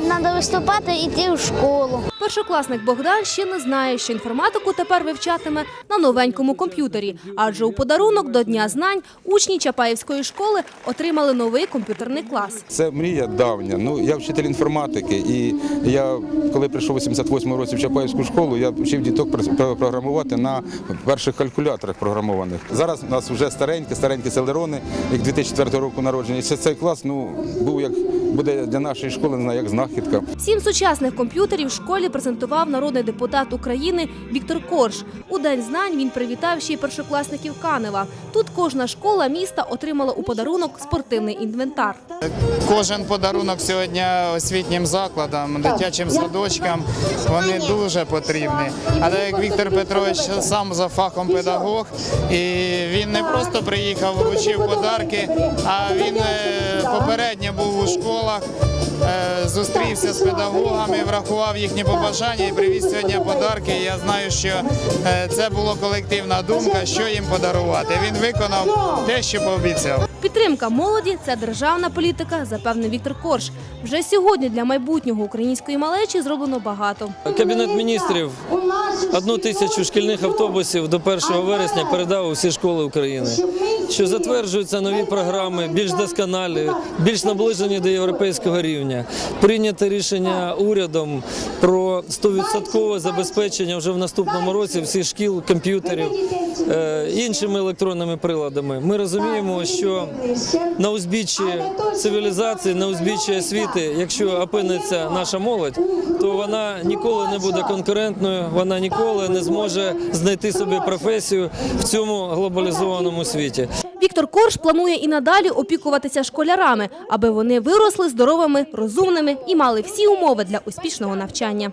треба виступати і йти в школу. Першокласник Богдан ще не знає, що інформатику тепер вивчатиме на новенькому комп'ютері, адже у подарунок до Дня знань учні Чапаївської школи отримали новий комп'ютерний клас. Це мрія давня. Ну я вчитель інформатики, і я коли прийшов у 88 році в Чапаївську школу, я вчив діток програмувати на перших калькуляторах програмованих. Зараз у нас вже старенькі, старенькі селерони, як 2004 року народження. І це цей клас ну був як буде для нашої школи, не знаю, як знахідка. Сім сучасних комп'ютерів в школі презентував народний депутат України Віктор Корж. У День знань він привітав ще й першокласників Канева. Тут кожна школа міста отримала у подарунок спортивний інвентар. Кожен подарунок сьогодні освітнім закладам, дитячим садочкам, вони дуже потрібні. Але як Віктор Петрович сам за фахом педагог, і він не просто приїхав, вручив подарки, а він е, попередньо був у школах, зустрівся з педагогами, врахував їхні побажання і привіз сьогодні подарки. Я знаю, що е, це була колективна думка, що їм подарувати. Він виконав те, що пообіцяв. Підтримка молоді це державна політика, запевнив Віктор Корж. Вже сьогодні для майбутнього української малечі зроблено багато. Кабінет міністрів одну тисячу шкільних автобусів до 1 вересня передав у всі школи України, що затверджуються нові програми, більш досконалі, більш наближені до європейського рівня. Прийнято рішення урядом про 100% забезпечення вже в наступному році всіх шкіл, комп'ютерів, е, іншими електронними приладами. Ми розуміємо, що на узбіччі цивілізації, на узбіччі освіти, якщо опиниться наша молодь, то вона ніколи не буде конкурентною, вона ніколи не зможе знайти собі професію в цьому глобалізованому світі. Віктор Корж планує і надалі опікуватися школярами, аби вони виросли здоровими, розумними і мали всі умови для успішного навчання.